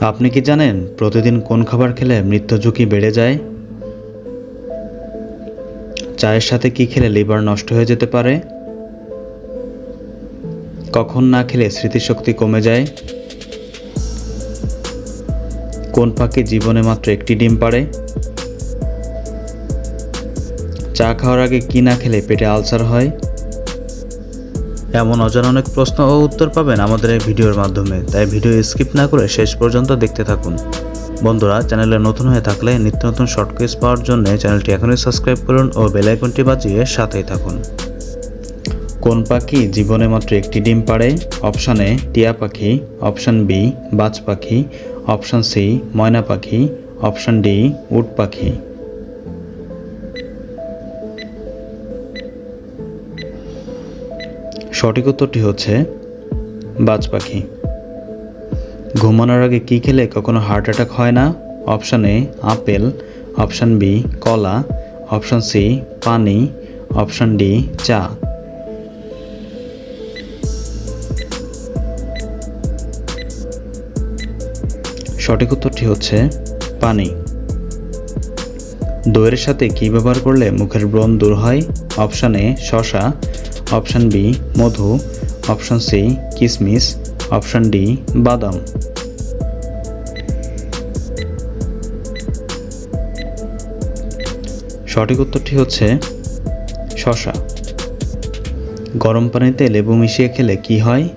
আপনি কি জানেন প্রতিদিন কোন খাবার খেলে মৃত্যু ঝুঁকি বেড়ে যায়? চায়ের সাথে কি খেলে লিভার নষ্ট হয়ে যেতে পারে? কখন না খেলে স্মৃতিশক্তি কমে যায়? কোন পাখি জীবনে মাত্র একটি ডিম পাড়ে? চা খাওয়ার আগে কি না খেলে পেটে আলসার হয়? এমন অজানা অনেক প্রশ্ন ও উত্তর পাবেন আমাদের এই ভিডিওর মাধ্যমে। তাই ভিডিও স্কিপ না করে শেষ পর্যন্ত দেখতে থাকুন। বন্ধুরা, চ্যানেলে নতুন হয়ে থাকলে নিত্য নতুন শর্ট কুইজ পাওয়ার জন্য চ্যানেলটি এখনই সাবস্ক্রাইব করুন ও বেল আইকনটি বাজিয়ে সাথেই থাকুন। কোন পাখি জীবনে মাত্র একটি ডিম পাড়ে? অপশান এ টিয়া পাখি। অপশান বি বাজ পাখি। অপশান সি ময়না পাখি। অপশান ডি উট পাখি। সঠিক উত্তরটি হচ্ছে বাজ পাখি। ঘুমানোর আগে কী খেলে কখনো হার্ট অ্যাটাক হয় না? Option A apple. Option B কলা। অপশান সি পানি। অপশান ডি চা। সঠিক উত্তরটি হচ্ছে পানি। দইয়ের সাথে কী ব্যবহার করলে মুখের ব্রণ দূর হয়? অপশান এ শশা অপশান বি, মধু। অপশান সি কিশমিশ অপশান ডি, বাদাম। সঠিক উত্তরটি হচ্ছে শশা গরম পানিতে লেবু মিশিয়ে খেলে কি হয়?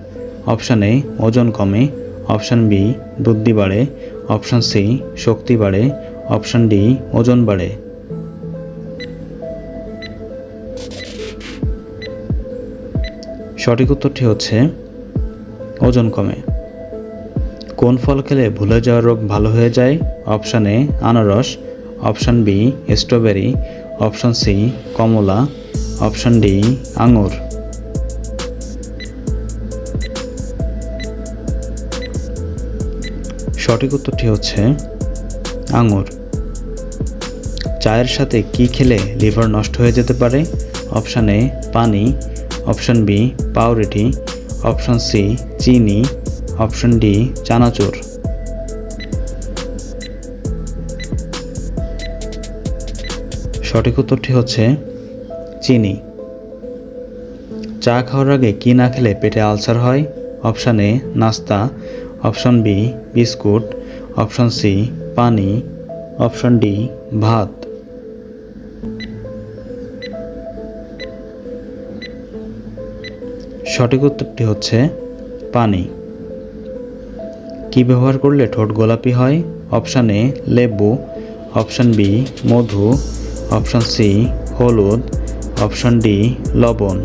অপশান এ, ওজন কমে। অপশান বি, বুদ্ধি বাড়ে। অপশান সি, শক্তি বাড়ে। অপশান ডি, ওজন বাড়ে। সঠিক উত্তরটি হচ্ছে ওজন কমে। কোন ফল খেলে ভুলে যাওয়ার রোগ ভালো হয়ে যায়? অপশান এ, আনারস। Option B, strawberry. Option C, কমলা। অপশান ডি, আঙুর। সঠিক উত্তরটি হচ্ছে আঙুর। চায়ের সাথে কি খেলে লিভার নষ্ট হয়ে যেতে পারে? অপশান এ, পানি। অপশান বি, পাউরুটি, অপশান সি, চিনি, অপশান ডি, চানাচুর। সঠিক উত্তরটি হচ্ছে চিনি। চা খাওয়ার আগে কি না খেলে পেটে আলসার হয়? অপশান এ, নাস্তা। Option B, biscuit. Option C, পানি। অপশান ডি, ভাত। সঠিক উত্তরটি হচ্ছে পানি। কি ব্যবহার করলে ঠোঁট গোলাপি হয়? অপশান এ, লেবু। অপশান বি, মধু। অপশান সি, হলুদ। অপশান ডি, লবণ।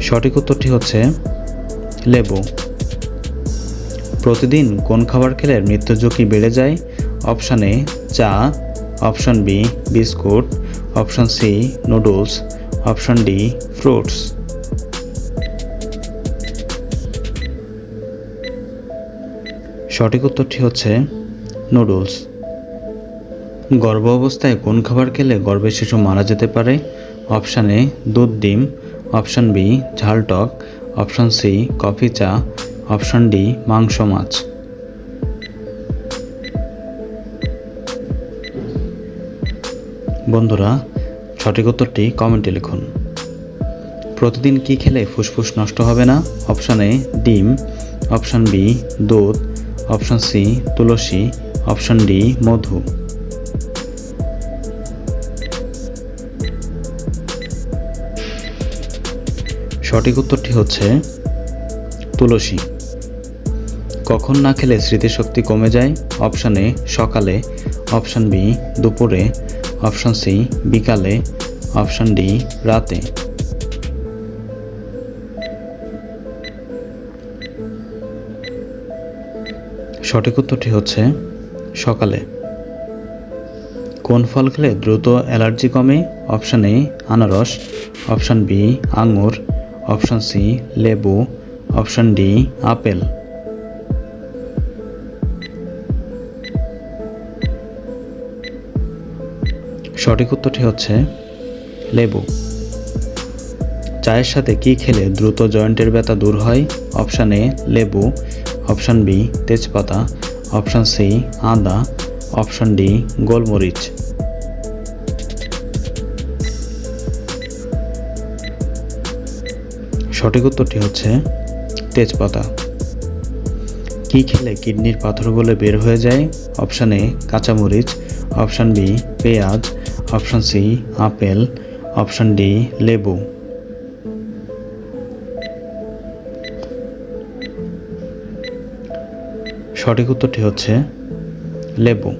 সঠিক উত্তরটি হচ্ছে লেবু। প্রতিদিন কোন খাবার খেলে মৃত্যু ঝুঁকি বেড়ে যায়? অপশান চা। Option B, biscuit, option C, noodles, option D, fruits. সঠিক উত্তরটি হচ্ছে নুডলস। গর্ভ অবস্থায় কোন খাবার খেলে গর্ভের শিশু মারা যেতে পারে? অপশান এ, দুধ, ডিম। অপশান বি, ঝাল টক। অপশান সি, কফি চা। অপশান ডি, মাংস মাছ। বন্ধুরা, সঠিক উত্তরটি কমেন্টে লিখুন। প্রতিদিন কি খেলে ফুসফুস নষ্ট হবে না? অপশান এ, ডিম। অপশান বি, দুধ। অপশান সি, তুলসী। অপশান ডি, মধু। সঠিক উত্তরটি হচ্ছে তুলসী। কখন না খেলে স্মৃতিশক্তি কমে যায়? অপশান এ, সকালে। অপশান বি, দুপুরে। অপশান সি, বিকালে, অপশান ডি, রাতে। সঠিক উত্তরটি হচ্ছে সকালে। কোন ফল খেলে দ্রুত অ্যালার্জি কমে? অপশান এ, আনারস, অপশান বি, আঙুর, অপশান সি, লেবু, অপশান ডি, আপেল। সঠিক উত্তরটি হচ্ছে লেবু। চায়ের সাথে কি খেলে দ্রুত জয়েন্টের ব্যথা দূর হয়? অপশান এ, লেবু। অপশান বি, তেজপাতা। অপশান সি, আদা। অপশান ডি, গোলমরিচ। সঠিক উত্তরটি হচ্ছে তেজপাতা। কি খেলে কিডনির পাথর বলে বের হয়ে যায়? অপশান এ, কাঁচামরিচ। অপশান বি, পেঁয়াজ। Option C, apple, option D, লেবু। সঠিক উত্তরটি হচ্ছে লেবু।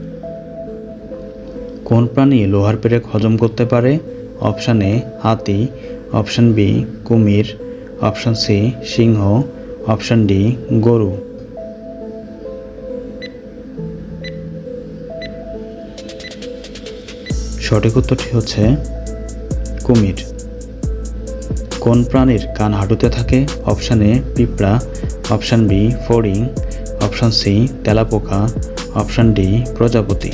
কোন প্রাণী লোহার পেরেক হজম করতে পারে? অপশান এ, হাতি। অপশান বি, কুমির। অপশান সি, সিংহ। অপশান ডি, গরু। সঠিক উত্তরটি হচ্ছে কুমির। কোন প্রাণীর কান হাঁটুতে থাকে? অপশান এ, পিঁপড়া। অপশান বি, ফড়িং। অপশান সি, তেলাপোকা। অপশান ডি, প্রজাপতি।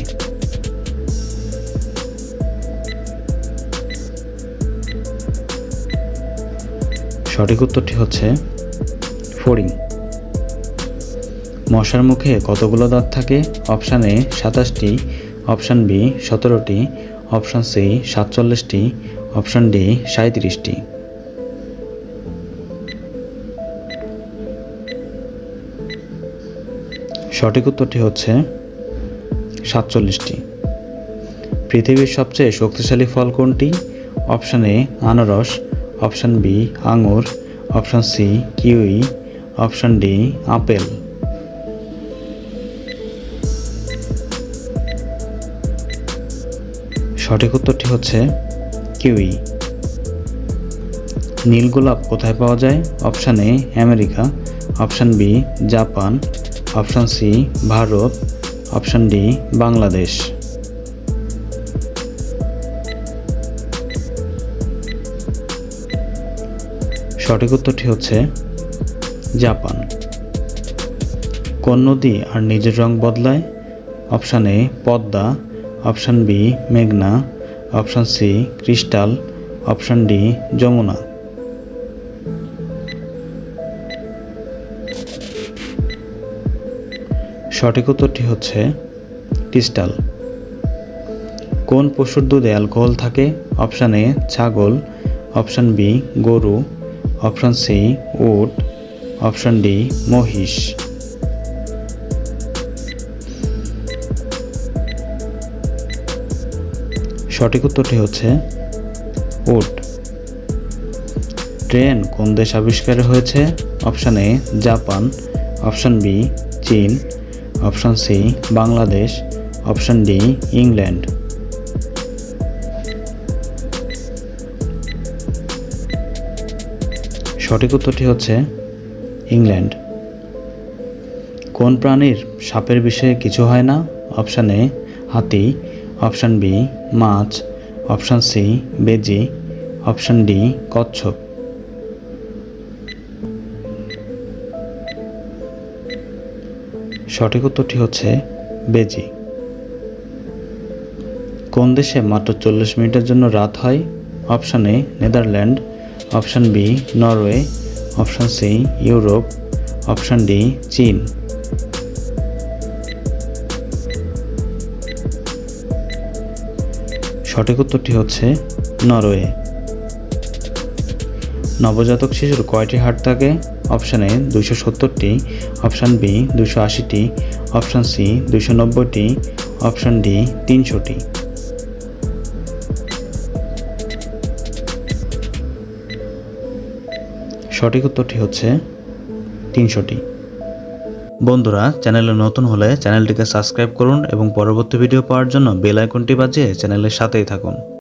সঠিক উত্তরটি হচ্ছে ফড়িং। মশার মুখে কতগুলো দাঁত থাকে? অপশান এ, সাতাশটি। অপশান বি, সতেরোটি। অপশান সি সাতচল্লিশটি, অপশান ডি সাঁত্রিশটি সঠিক উত্তরটি হচ্ছে সাতচল্লিশটি। পৃথিবীর সবচেয়ে শক্তিশালী ফল কোনটি? অপশান এ আনারস, অপশান বি আঙুর, option C kiwi, option D apple. সঠিক উত্তরটি হচ্ছে কিউই। নীল গোলাপ কোথায় পাওয়া যায়? Option A, America. Option B, Japan. Option C, Bharat. Option D, Bangladesh. সঠিক উত্তরটি হচ্ছে জাপান। কোন নদী আর নিজের রং বদলায়? Option A, Padma. Option B, মেঘনা। Option C, crystal. Option D, Jamuna. সঠিক উত্তরটি হচ্ছে ক্রিস্টাল। কোন পশুর দুধে অ্যালকোহল থাকে? অপশান এ, ছাগল। অপশান বি, গরু। অপশান সি, উট। অপশান ডি, মহিষ। সঠিক উত্তরটি হচ্ছে উট ট্রেন কোন দেশ আবিষ্কার হয়েছে? Option A, Japan. Option B, চীন। Option C, Bangladesh. Option D, England. সঠিক উত্তরটি হচ্ছে ইংল্যান্ড। কোন প্রাণীর সাপের বিষয়ে কিছু হয় না? অপশান এ, হাতি। অপশান বি, মাছ। অপশান সি, বেজি। অপশান ডি, কচ্ছপ। সঠিক উত্তরটি হচ্ছে বেজি। কোন দেশে মাত্র চল্লিশ মিনিটের জন্য রাত হয়? Option A, Netherlands. Option B, Norway. Option C, Europe. Option D, চীন। সঠিক উত্তরটি হচ্ছে নরওয়ে। নবজাতক শিশুর কয়টি হাট থাকে? অপশান এ দুশো সত্তরটি, অপশান বি দুশো আশিটি, অপশান সি দুশো নব্বইটি, অপশান ডি তিনশোটি। সঠিক উত্তরটি হচ্ছে তিনশোটি। বন্ধুরা, চ্যানেলে নতুন হলে চ্যানেলটিকে সাবস্ক্রাইব করুন এবং পরবর্তী ভিডিও পাওয়ার জন্য বেল আইকনটি বাজিয়ে চ্যানেলের সাথেই থাকুন।